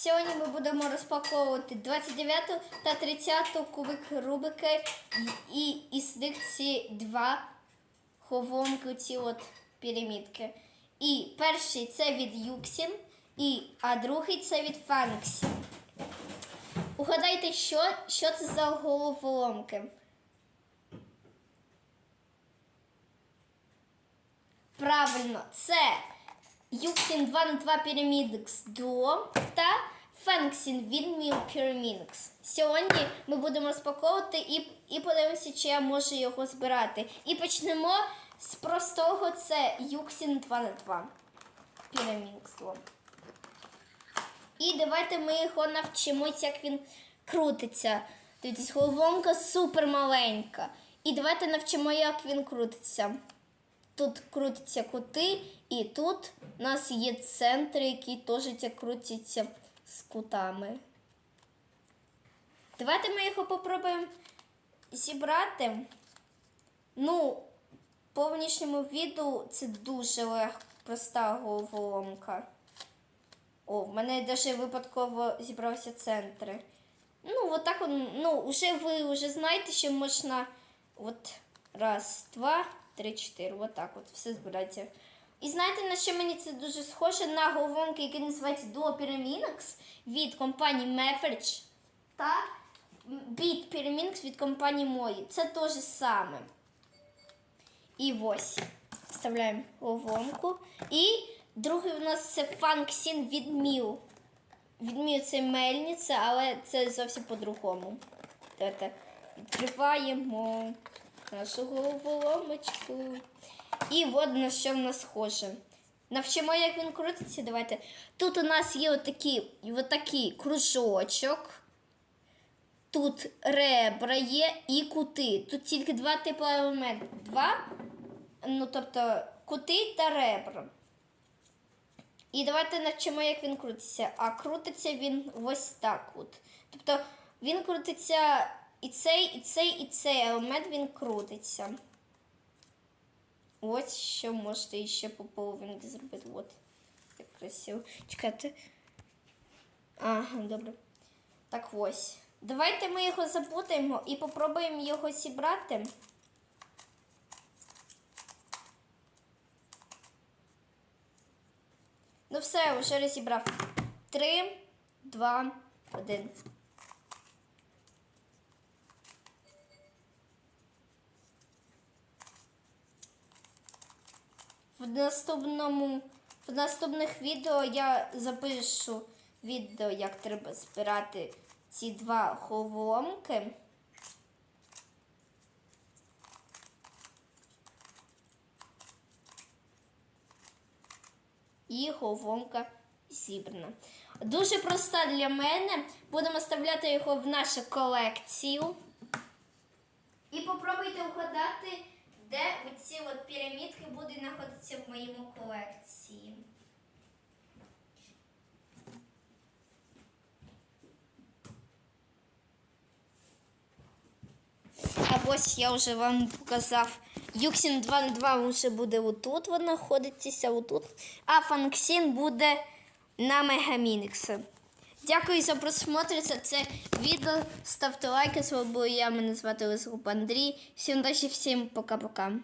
Сьогодні ми будемо розпаковувати 29 та 30 кубик Рубика і із них ці два ховомки, ці от пірамідки. І перший це від Юксін, і, а другий це від Фанксі. Угадайте, що, що це за головоломки? Правильно, це Юксін 2 на 2 Pyramidix Duo та Фенксін Windmill Pyramidix. Сьогодні ми будемо розпаковувати і, і подивимося, чи я можу його збирати. І почнемо з простого, це Юксін 2 на 2 Pyramidix Duo. І давайте ми його навчимось, як він крутиться. Дивіться, головоломка супер маленька. І давайте навчимо, як він крутиться. Тут крутяться кути, і тут у нас є центр, який теж ця крутиться з кутами. Давайте ми його попробуємо зібрати. Ну, по внішньому відео це дуже легка, проста головоломка. О, в мене навіть випадково зібрався центри. Ну, от так, ну, вже ви вже знаєте, що можна от раз, два, три, чотири. От так от все збирається. І знаєте, на що мені це дуже схоже на головоломки, які називаються Duo Pyramidix від компанії Message та Beat Pyramidix від компанії Мої. Це те ж саме. І ось. Вставляємо головоломку. І другий у нас це Function від Міу. Від Міу це мельниця, але це зовсім по-другому. Відкриваємо нашу головоломочку. І от на що в нас схоже. Навчимо, як він крутиться. Давайте. Тут у нас є отакий, отакий кружочок. Тут ребра є і кути. Тут тільки два типи елементів. Два, ну тобто кути та ребра. І давайте навчимо, як він крутиться. А крутиться він ось так от. Тобто він крутиться і цей, і цей, і цей елемент він крутиться. Ось що можете ще по половинки зробити. От. Як красиво. Чекайте. Ага, добре. Так ось. Давайте ми його запутаємо і попробуємо його зібрати. Ну все, вже розібрав. Три, два, один. В наступному в наступних відео я запишу відео, як треба збирати ці два головоломки. І головоломка зібрана. Дуже проста для мене. Будемо ставляти його в нашу колекцію. І попробуйте вгадати, де ці от пірамідки будуть знаходитися в моєму колекції. А ось я вже вам показав. Юксін 2 на 2 вже буде отут, вона знаходиться отут. А Фанксін буде на Мегамінікс. Дякую за просмотр. За це відео. Ставте лайки. З вами я. Мене звати Лисгуб Андрій. Всім удачі, всім пока-пока.